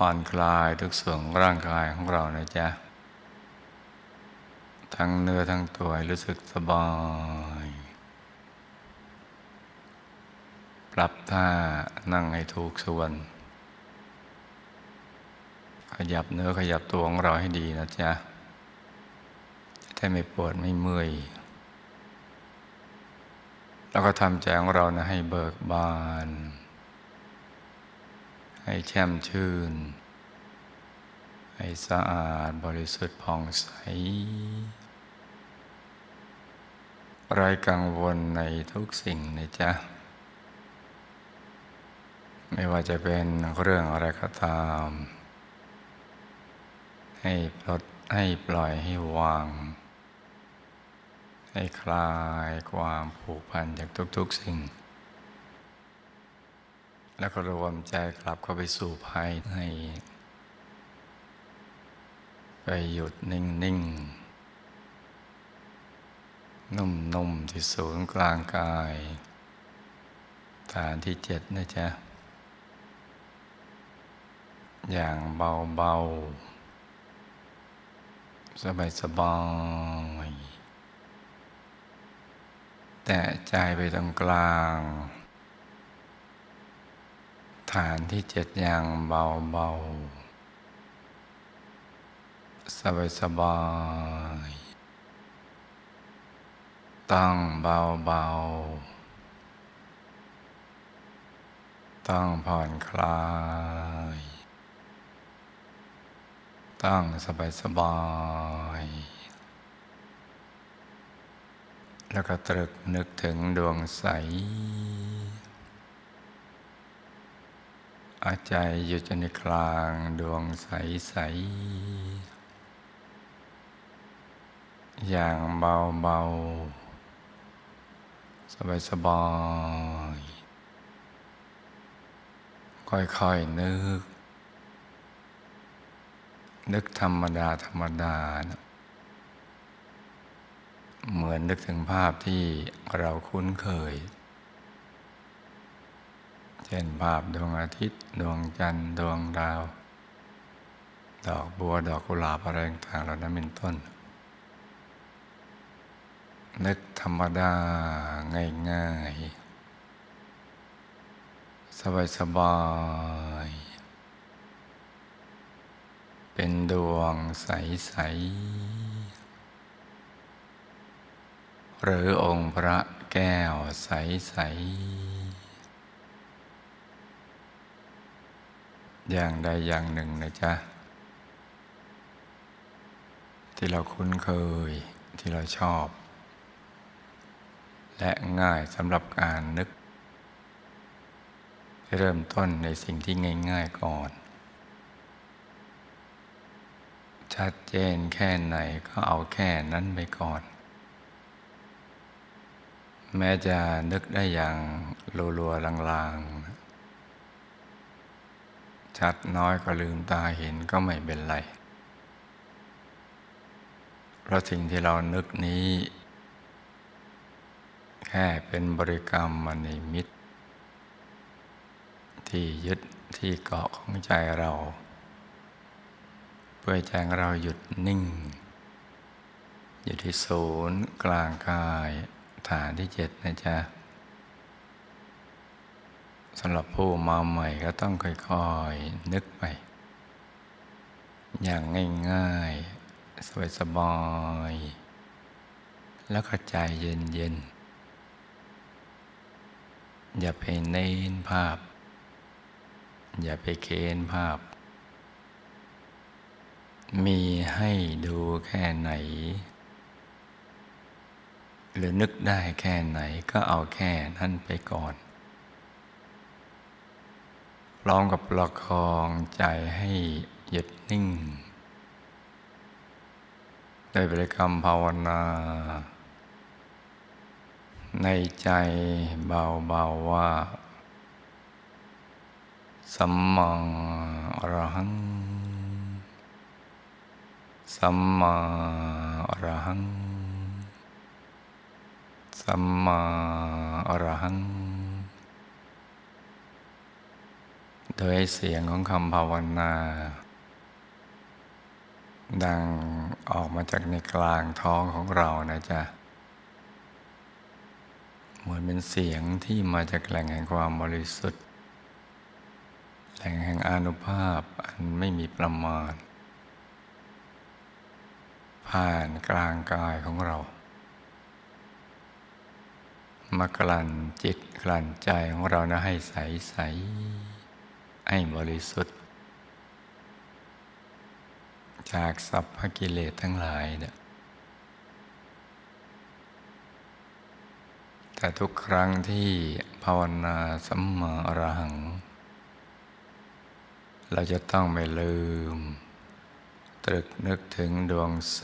ผ่อนคลายทุกส่วนร่างกายของเรานะจ๊ะ ทั้งเนื้อทั้งตัวรู้สึกสบาย ปรับท่านั่งให้ถูกส่วน ขยับเนื้อขยับตัวของเราให้ดีนะจ๊ะจะได้ไม่ปวดไม่เมื่อยแล้วก็ทำใจของเรานะให้เบิกบาน ให้แช่มชื่น ให้สะอาดบริสุทธิ์ผ่องใสไร้กังวลในทุกสิ่งนะจ๊ะ ไม่ว่าจะเป็นเรื่องอะไรก็ตาม ให้ปลดให้ปล่อยให้วาง ให้คลายความผูกพันจากทุกๆสิ่ง แล้วก็รวมใจกลับเข้าไปสู่ภายในไปหยุดนิ่งนิ่งนุ่มนุ่มที่ศูนย์กลางกาย ฐานที่เจ็ดนะจ๊ะ อย่างเบาเบาสบายสบายแต่ใจไปตรงกลาง ฐานที่เจ็ดอย่างเบาเบาสบายสบายตั้งเบาเบาต้งผ่อนคลาย ตั้งสบายสบาย แล้วก็ตรึกนึกถึงดวงใส อาใจอยู่ในกลางดวงใสใสอย่างเบาเบาสบายสบายค่อยๆนึก นึกธรรมดาธรรมดานะเหมือนนึกถึงภาพที่เราคุ้นเคย เช่นภาพดวงอาทิตย์ ดวงจันทร์ดวงดาว ดอกบัวดอกกุหลาบอะไรต่างๆเหล่านั้นเป็นต้น นึกธรรมดาง่ายๆ สบายๆเป็นดวงใส ๆ หรือองค์พระแก้วใส ๆ อย่างใดอย่างหนึ่งนะจ๊ะ ที่เราคุ้นเคยที่เราชอบ และง่ายสำหรับการนึก เริ่มต้นในสิ่งที่ง่าย ๆก่อน ชัดเจนแค่ไหนก็เอาแค่นั้นไปก่อน แม้จะนึกได้อย่างรัวๆลางๆ ชัดน้อยก็ลืมตาเห็นก็ไม่เป็นไร เพราะสิ่งที่เรานึกนี้ แค่เป็นบริกรรมมณีมิตร ที่ยึดที่เกาะของใจเรา เพื่อใจเราหยุดนิ่ง อยู่ที่ศูนย์กลางกายฐานที่เจ็ดนะจ๊ะ สำหรับผู้มาใหม่ก็ต้องค่อยๆนึกไป อย่างง่ายๆ สบายๆแล้วก็ใจเย็นๆ อย่าไปเน้นภาพ อย่าไปเค้นภาพ มีให้ดูแค่ไหน หรือนึกได้แค่ไหนก็เอาแค่นั้นไปก่อน ร้อมกับประคองใจให้หยุดนิ่ง โดยบริกรรมภาวนา ในใจเบาๆว่า สัมมาอรหัง สัมมาอรหัง สัมมาอรหัง โดยเสียงของคำภาวนา ดังออกมาจากในกลางท้องของเรานะจ๊ะเหมือนเป็นเสียงที่มาจากแหล่งแห่งความบริสุทธิ์ แหล่งแห่งอนุภาพอันไม่มีประมาณ ผ่านกลางกายของเรามากลั่นจิตกลั่นใจของเรานะให้ใสใส ให้บริสุทธิ์ จากสัพพกิเลสทั้งหลายเนี่ยแต่ทุกครั้งที่ภาวนาสัมมาอรหัง เราจะต้องไม่ลืม ตรึกนึกถึงดวงใส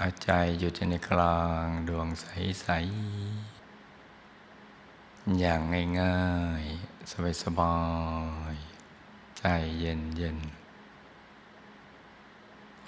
อาใจอยู่ในกลางดวงใสใส อย่างง่ายๆ สบายๆ ใจเย็นเย็น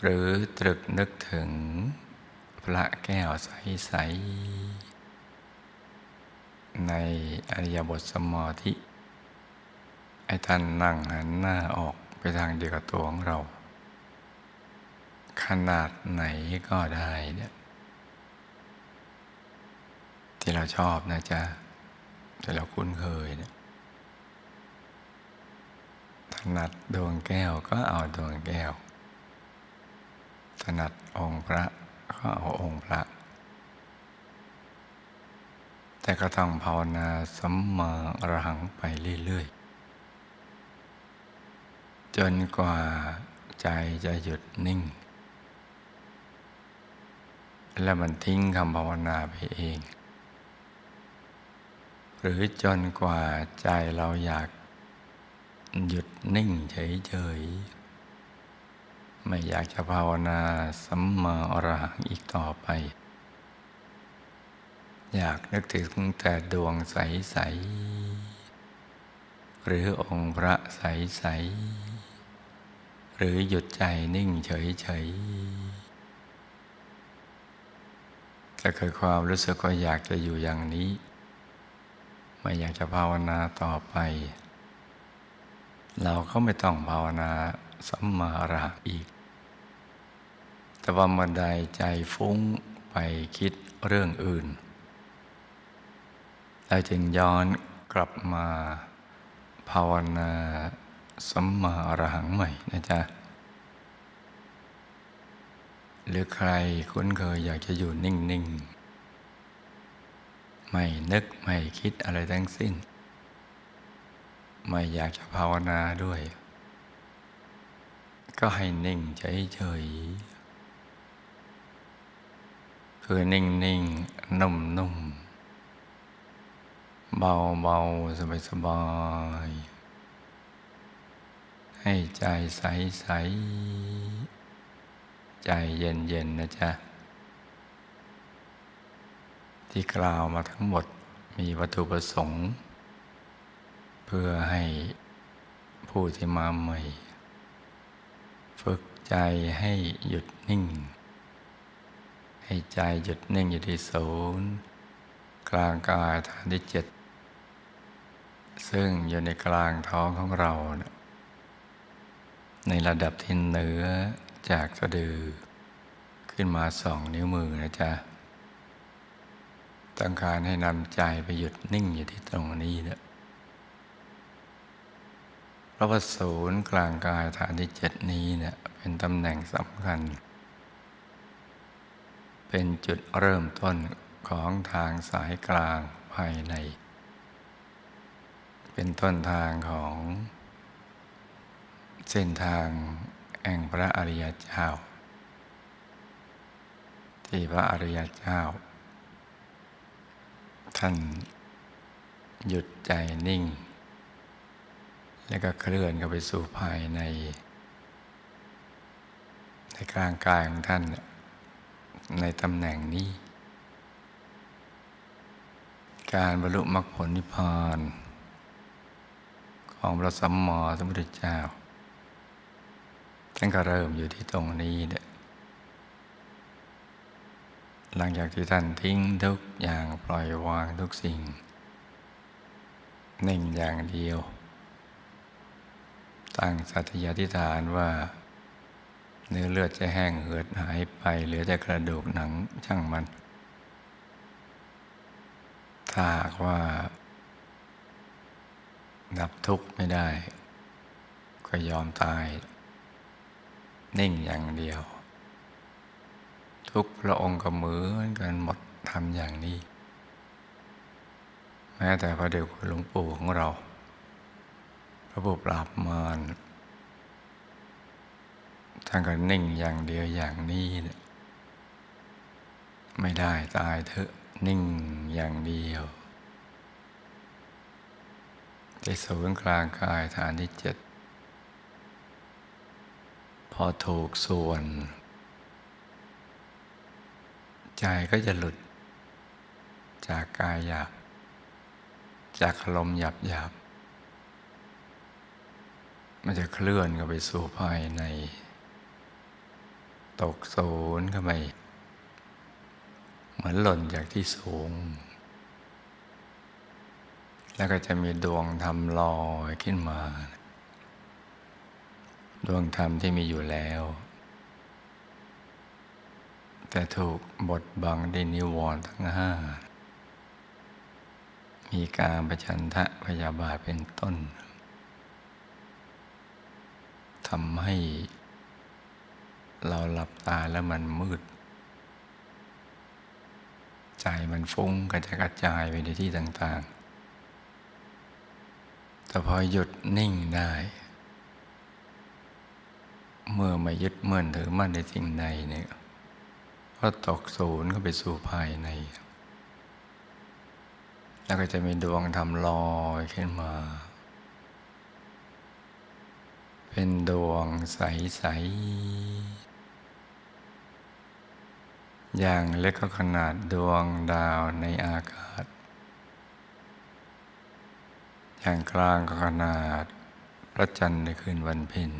หรือตรึกนึกถึงพระแก้วใส ๆ ในอริยบทสมาธิไอ้ท่านนั่งหันหน้าออกไปทางเดียวกับตัวของเรา ขนาดไหนก็ได้เนี่ยที่เราชอบนะจ๊ะ ที่เราคุ้นเคยเนี่ยถนัดดวงแก้วก็เอาดวงแก้ว ถนัดองค์พระก็เอาองค์พระ แต่ก็ต้องภาวนาสัมมาอรหังไปเรื่อยๆ จนกว่าใจจะหยุดนิ่ง แล้วมันทิ้งคำภาวนาไปเอง หรือจนกว่าใจเราอยากหยุดนิ่งเฉยๆ ไม่อยากจะภาวนาสัมมาอรหังอีกต่อไป อยากนึกถึงแต่ดวงใส ๆ หรือองค์พระใส ๆ หรือหยุดใจนิ่งเฉย ๆ จะเกิดความรู้สึกว่าอยากจะอยู่อย่างนี้ ไม่อยากจะภาวนาต่อไป เราก็ไม่ต้องภาวนาสัมมาอรหังอีก แต่ว่าเมื่อใดใจฟุ้งไปคิดเรื่องอื่น เราจึงย้อนกลับมาภาวนาสัมมาอรหังใหม่นะจ๊ะ หรือใครคุ้นเคยอยากจะอยู่นิ่ง ๆ ไม่นึกไม่คิดอะไรทั้งสิ้น ไม่อยากจะภาวนาด้วย ก็ให้นิ่งเฉยๆคือนิ่งๆนุ่มๆเบาๆสบายๆให้ใจใสๆใจเย็นๆนะจ๊ะ ที่กล่าวมาทั้งหมดมีวัตถุประสงค์ เพื่อให้ผู้ที่มาใหม่ ฝึกใจให้หยุดนิ่ง ให้ใจหยุดนิ่งอยู่ที่ศูนย์กลางกายฐานที่เจ็ดซึ่งอยู่ในกลางท้องของเรานะในระดับที่เหนือจากสะดือ ขึ้นมาสองนิ้วมือนะจ๊ะ ต้องการให้นำใจไปหยุดนิ่งอยู่ที่ตรงนี้เนะพระวศูนย์กลางกายฐานที่เจ็ดนี้เนี่ยเป็นตำแหน่งสำคัญ เป็นจุดเริ่มต้นของทางสายกลางภายใน เป็นต้นทางของ เส้นทางแห่งพระอริยเจ้า ที่พระอริยเจ้า ท่าน หยุดใจนิ่ง แล้วก็เคลื่อนเข้าไปสู่ภายใน ในกลางกายของท่าน ในตำแหน่งนี้ การบรรลุมรรคผลนิพพาน ของพระสัมมาสัมพุทธเจ้าท่านก็เริ่มอยู่ที่ตรงนี้เนี่ย หลังจากที่ท่านทิ้งทุกอย่างปล่อยวางทุกสิ่งหนึ่งอย่างเดียว ตั้งสัตยาธิฐานว่าเนื้อเลือดจะแห้งเหือดหายไป เหลือแต่กระดูกหนังช่างมัน ถ้าหากว่า ดับทุกข์ไม่ได้ ก็ยอมตาย นิ่งอย่างเดียว ทุกพระองค์ก็เหมือนกันหมดทำอย่างนี้ แม้แต่พระเดชคุณหลวงปู่ของเรา พระผู้ปราบมารท่านก็นิ่งอย่างเดียวอย่างนี้เนี่ยไม่ได้ตายเถอะนิ่งอย่างเดียวที่ศูนย์กลางกายฐานที่เจ็ดพอถูกส่วน ใจก็จะหลุด จากกายหยาบ จากอารมณ์หยาบหยาบมันจะเคลื่อนเข้าไปสู่ภายใน ตกศูนย์เข้าไปเหมือนหล่นจากที่สูง แล้วก็จะมีดวงธรรมลอยขึ้นมา ดวงธรรมที่มีอยู่แล้ว แต่ถูกบดบังด้วยนิวรณ์ทั้งห้า มีการประชันทะพยาบาทเป็นต้นทำให้เราหลับตาแล้วมันมืด ใจมันฟุ้งกระจกระจายไปในที่ต่าง ๆ แต่พอหยุดนิ่งได้ เมื่อไม่ยึดมั่นถือมั่นในสิ่งใดเนี่ย ก็ตกศูนย์ก็ไปสู่ภายใน แล้วก็จะมีดวงธรรมลอยขึ้นมา เป็นดวงใส ๆ อย่างเล็กก็ขนาดดวงดาวในอากาศ อย่างกลางก็ขนาดพระจันทร์ในคืนวันเพ็ญ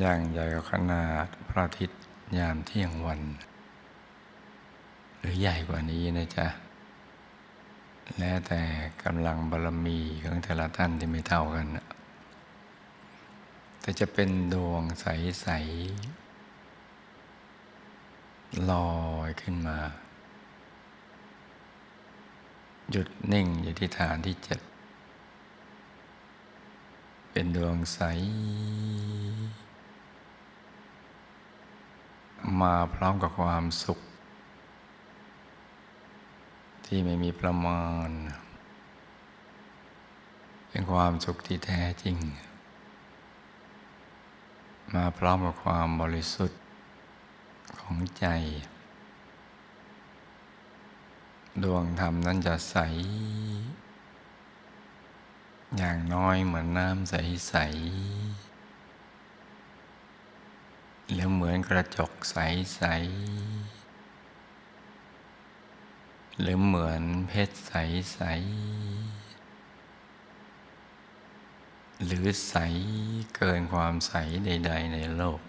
อย่างใหญ่กว่าขนาดพระอาทิตย์ยามเที่ยงวัน หรือใหญ่กว่านี้นะจ๊ะ แล้วแต่กำลังบารมีของแต่ละท่านที่ไม่เท่ากัน แต่จะเป็นดวงใส ๆ ลอยขึ้นมา หยุดนิ่งอยู่ที่ฐานที่เจ็ดเป็นดวงใส มาพร้อมกับความสุข ที่ไม่มีประมาณ เป็นความสุขที่แท้จริง มาพร้อมกับความบริสุทธิ์ของใจ ดวงธรรมนั้นจะใส อย่างน้อยเหมือนน้ำใส ๆ หรือเหมือนกระจกใส ๆ หรือเหมือนเพชรใส ๆ หรือใสเกินความใสใด ๆ ในโลก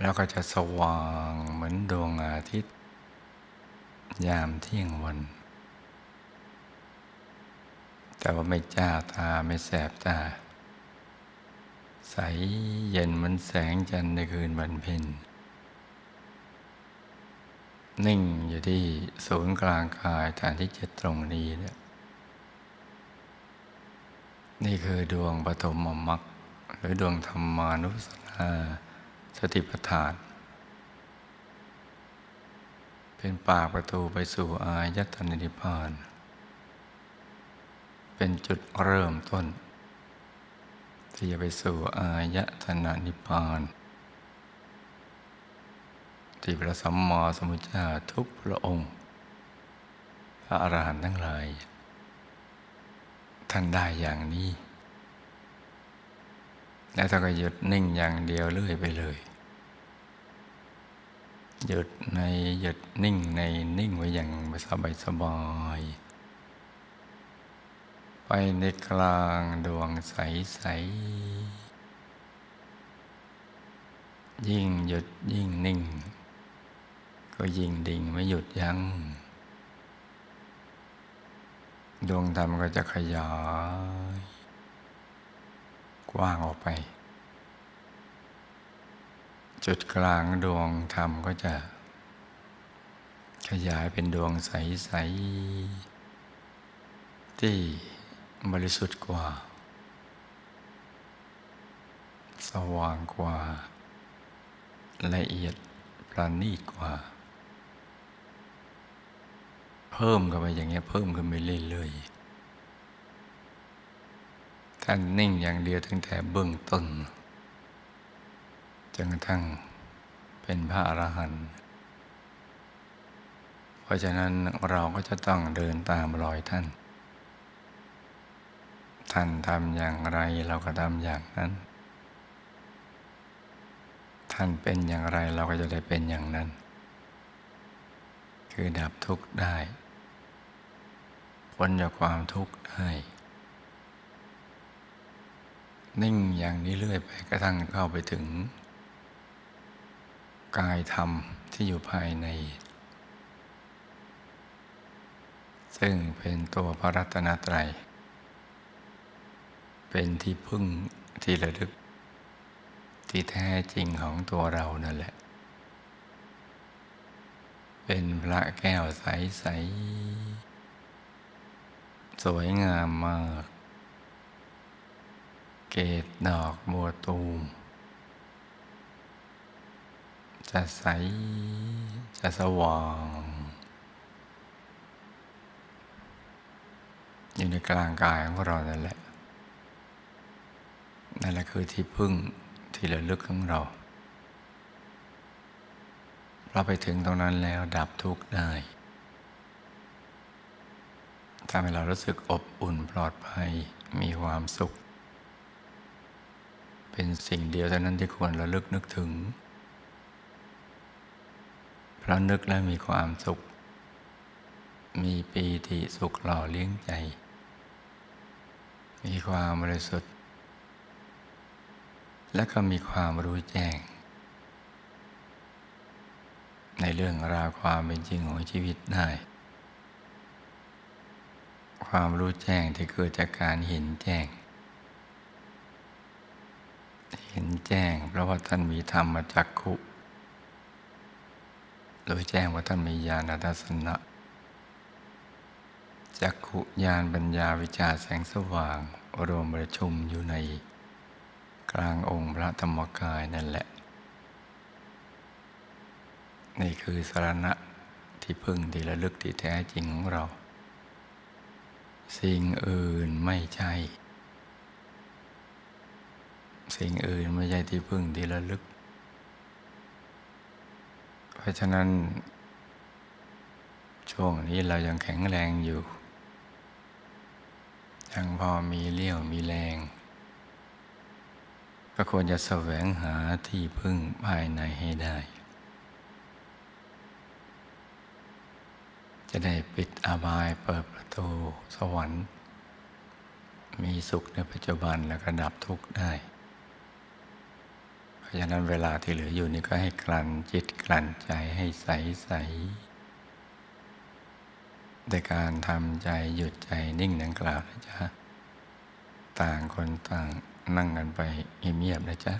แล้วก็จะสว่างเหมือนดวงอาทิตย์ ยามเที่ยงวันแต่ว่าไม่จ้าตาไม่แสบตา ใสเย็นมันแสงจันทร์ในคืนวันเพ็ญนิ่งอยู่ที่ศูนย์กลางกายฐานที่เจ็ดตรงนี้เนี่ยนี่คือดวงปฐมมรรคหรือดวงธรรมานุสนาสติปัฏฐาน เป็นปากประตูไปสู่อายตนะนิพพาน เป็นจุดเริ่มต้น ที่จะไปสู่อายตนะนิพพานที่พระสัมมาสัมพุทธเจ้าทุกพระองค์ พระอรหันต์ทั้งหลาย ท่านได้อย่างนี้ แล้วท่านก็หยุดนิ่งอย่างเดียวเรื่อยไปเลย หยุดในหยุดนิ่งในนิ่งไว้อย่างสบายสบาย ในกลางดวงใสใสยิ่งหยุดยิ่งนิ่ง ก็ยิ่งดิ่งไม่หยุดยัง้งดวงธรรมก็จะขยาย กว้างออกไป จุดกลางดวงธรรมก็จะ ขยายเป็นดวงใส ๆ ที่ บริสุทธิ์กว่า สว่างกว่า ละเอียดประณีตกว่า เพิ่มกันไปอย่างเงี้ยเพิ่มกันไปเรื่อยๆท่านนิ่งอย่างเดียวตั้งแต่เบื้องต้นจนกระทั่งเป็นพระอรหันต์เพราะฉะนั้นเราก็จะต้องเดินตามรอยท่าน ท่านทำอย่างไรเราก็ทำอย่างนั้น ท่านเป็นอย่างไรเราก็จะได้เป็นอย่างนั้น คือดับทุกข์ได้พ้นจากความทุกข์ได้นิ่งอย่างนี้เรื่อยไปกระทั่งเข้าไปถึง กายธรรมที่อยู่ภายใน ซึ่งเป็นตัวพระรัตนตรัย เป็นที่พึ่งที่ระลึก ที่แท้จริงของตัวเรานั่นแหละ เป็นพระแก้วใสๆสวยงามมาก เกตดอกบัวตูม จะใส จะสว่าง อยู่ในกลางกายของเรานั่นแหละ นั่นแหละคือที่พึ่งที่ระลึกของเรา เราไปถึงตรงนั้นแล้วดับทุกข์ได้ทำให้เรารู้สึกอบอุ่นปลอดภัยมีความสุข เป็นสิ่งเดียวเท่านั้นที่ควรระลึกนึกถึงเพราะนึกแล้วมีความสุข มีปีติสุขหล่อเลี้ยงใจ มีความบริสุทธิ์ และก็มีความรู้แจ้ง ในเรื่องราวความเป็นจริงของชีวิตได้ ความรู้แจ้งที่เกิดจากการเห็นแจ้ง เห็นแจ้ง เพราะว่าท่านมีธรรมจักขุรู้แจ้งว่าท่านมีญาณทัศนะจักขุญาณปัญญาวิจารแสงสว่างรวมประชุมอยู่ใน กลางองค์พระธรรมกายนั่นแหละ นี่คือสารณะที่พึ่งที่ระลึกที่แท้จริงของเรา สิ่งอื่นไม่ใช่ สิ่งอื่นไม่ใช่ที่พึ่งที่ระลึก เพราะฉะนั้น ช่วงนี้เรายังแข็งแรงอยู่ ยังพอมีเลี้ยวมีแรง ก็ควรจะแสวงหาที่พึ่งภายในให้ได้ จะได้ปิดอบายเปิดประตูสวรรค์ มีสุขในปัจจุบันแล้วก็ดับทุกข์ได้ เพราะฉะนั้นเวลาที่เหลืออยู่นี่ก็ให้กลั่นจิตกลั่นใจให้ใสใสในการทำใจหยุดใจนิ่งดังกล่าวนะจ๊ะ ต่างคนต่าง นั่งกันไปเงียบๆนะจ๊ะ